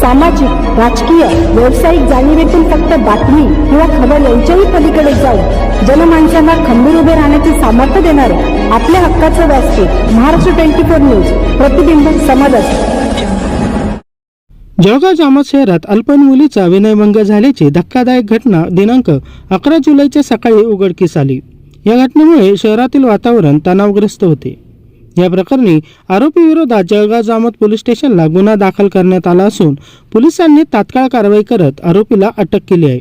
सामाजिक राजकीय व्यावसायिक जाणीवेतून फक्त बातमी किंवा खबर यांच्याही पलीकडे जाऊन जनमानसांना खंबीर उभे राहण्याचे सामर्थ्य देणारे आपल्या हक्काचं व्यासपीठ महाराष्ट्र ट्वेंटी फोर न्यूज प्रतिबिंब समाजात जळगाव जामोद शहरात अल्पवयीन मुलीचा विनयभंग झाल्याची धक्कादायक घटना दिनांक अकरा जुलैच्या सकाळी उघडकीस आली. या घटनेमुळे शहरातील वातावरण तणावग्रस्त होते. या प्रकरणी आरोपी विरोधात जळगाव जामत पोलीस स्टेशनला गुन्हा दाखल करण्यात आला असून पोलिसांनी तात्काळ कारवाई करत आरोपीला अटक केली आहे.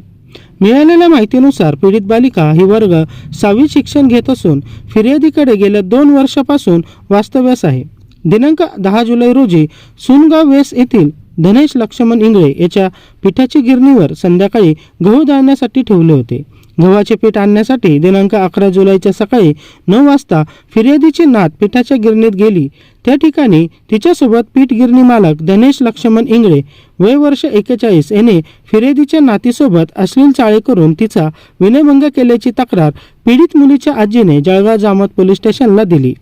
मिळालेल्या माहितीनुसार पीडित बालिका ही वर्ग सहावी शिक्षण घेत असून फिर्यादीकडे गेल्या दोन वर्षापासून वास्तव्यास आहे. दिनांक दहा जुलै रोजी सुनगाव वेस येथील धनेश लक्ष्मण इंगळे याच्या पिठाची गिरणीवर संध्याकाळी गहू दळण्यासाठी ठेवले होते. गव्हाचे पीठ आणण्यासाठी दिनांक अकरा जुलैच्या सकाळी नऊ वाजता फिर्यादीची नात पिठाच्या गिरणीत गेली. त्या ठिकाणी तिच्यासोबत पीठ गिरणी मालक धनेश लक्ष्मण इंगळे वय वर्ष एकेचाळीस याने फिर्यादीच्या नातीसोबत अश्लील चाळे करून तिचा विनयभंग केल्याची तक्रार पीडित मुलीच्या आजीने जळगाव जामत पोलीस स्टेशनला दिली.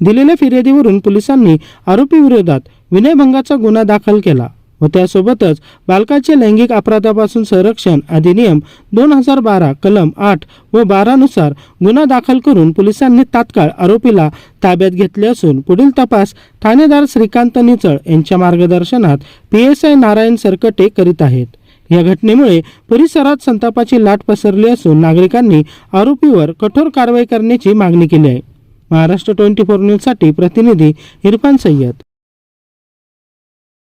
दिलेल्या फिर्यादीवरून पोलिसांनी आरोपीविरोधात विनयभंगाचा गुन्हा दाखल केला. व त्यासोबतच बालकाचे लैंगिक अपराधापासून संरक्षण अधिनियम दोन हजार बारा कलम आठ व बारानुसार गुन्हा दाखल करून पोलिसांनी तात्काळ आरोपीला ताब्यात घेतले असून पुढील तपास ठाणेदार श्रीकांत निचळ यांच्या मार्गदर्शनात P S I Narayan Sarkate करीत आहेत. या घटनेमुळे परिसरात संतापाची लाट पसरली असून नागरिकांनी आरोपीवर कठोर कारवाई करण्याची मागणी केली आहे. महाराष्ट्र ट्वेंटी फोर न्यूजसाठी प्रतिनिधी इरफान सय्यद.